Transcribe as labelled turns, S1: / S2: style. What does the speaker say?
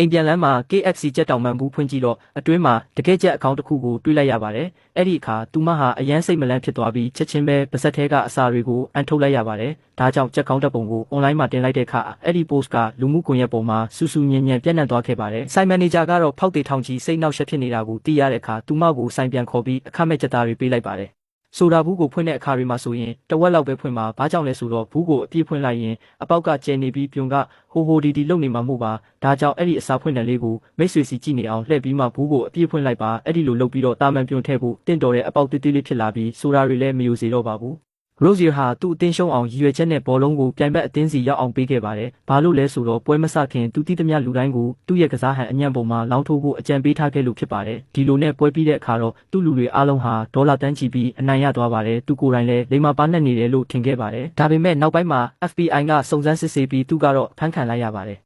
S1: အိမ်ပြန်လမ်းမှာ KFC ကြက်တောင်မှန်ဘူးဖွင့်ကြည့်တော့အတွင်းမှာတကယ်ကြက်အကောင့်တစ်ခုကိုတွေ့လိုက်ရပါတယ်။အဲ့ဒီအခါသူမဟာအရန်စိတ်မလန့်ဖြစ်သွားပြီးချက်ချင်းပဲပါဇက်ထဲကအစာတွေကိုအန်ထုတ်လိုက်ရပါတယ်။ဒါကြောင့်ကြက်ကောင့်တပ်ပုံကို online မှာတင်လိုက်တဲ့အခါအဲ့ဒီ post ကလူမှုကွန်ရက်ပေါ်မှာဆူဆူညံညံပြန့်နှံ့သွားခဲ့ပါတယ်။ဆိုင်မန်နေဂျာကတော့ဖောက်တေထောင်ကြီးစိတ်နှောက်ယှက်ဖြစ်နေတာကိုသိရတဲ့အခါသူမကိုဆိုင်ပြန်ခေါ်ပြီးအခမဲ့ကြက်သားတွေပေးလိုက်ပါတယ်။ ဆိုတာဘူးကိုဖွင့်တဲ့အခါတွေမှာဆိုရင်တဝက်လောက်ပဲဖွင့်မှာဘာကြောင့်လဲဆိုတော့ဘူးကိုအပြည့်ဖွင့်လိုက်ရင်အပေါက်ကကျဲနေပြီးပြုံကဟိုဟိုဒီဒီလုံနေမှာမဟုတ်ပါဒါကြောင့်အဲ့ဒီအစာဖွင့်တဲ့လေးကိုမိတ်ဆွေစီကြည့်နေအောင်လှည့်ပြီးမှဘူးကိုအပြည့်ဖွင့်လိုက်ပါအဲ့ဒီလိုလုပ်ပြီးတော့တာမန်ပြုံထည့်ဖို့တင့်တော်တဲ့အပေါက်တိတိလေးဖြစ်လာပြီးဆိုတာတွေလည်းမယူစေတော့ပါဘူး Rosier ဟာသူ့အတင်းရှုံးအောင်ရည်ရွယ်ချက်နဲ့ဘောလုံးကိုပြိုင်ဘက်အတင်းစီရောက်အောင်ပေးခဲ့ပါတယ်။ဘာလို့လဲဆိုတော့ပွဲမစခင်သူတီးသမျှလူတိုင်းကိုသူ့ရဲ့ကစားဟန်အညံ့ပုံမှာလောင်းထိုးဖို့အကြံပေးထားခဲ့လို့ဖြစ်ပါတယ်။ဒီလိုနဲ့ပွဲပြီးတဲ့အခါတော့သူ့လူတွေအားလုံးဟာဒေါ်လာတန်းချီပြီးအနိုင်ရသွားပါတယ်။သူကိုယ်တိုင်လည်းလိမ္မာပါနဲ့နေတယ်လို့ထင်ခဲ့ပါတယ်။ဒါပေမဲ့နောက်ပိုင်းမှာ FBI ကစုံစမ်းစစ်ဆေးပြီးသူကတော့ဖမ်းခံလိုက်ရပါတယ်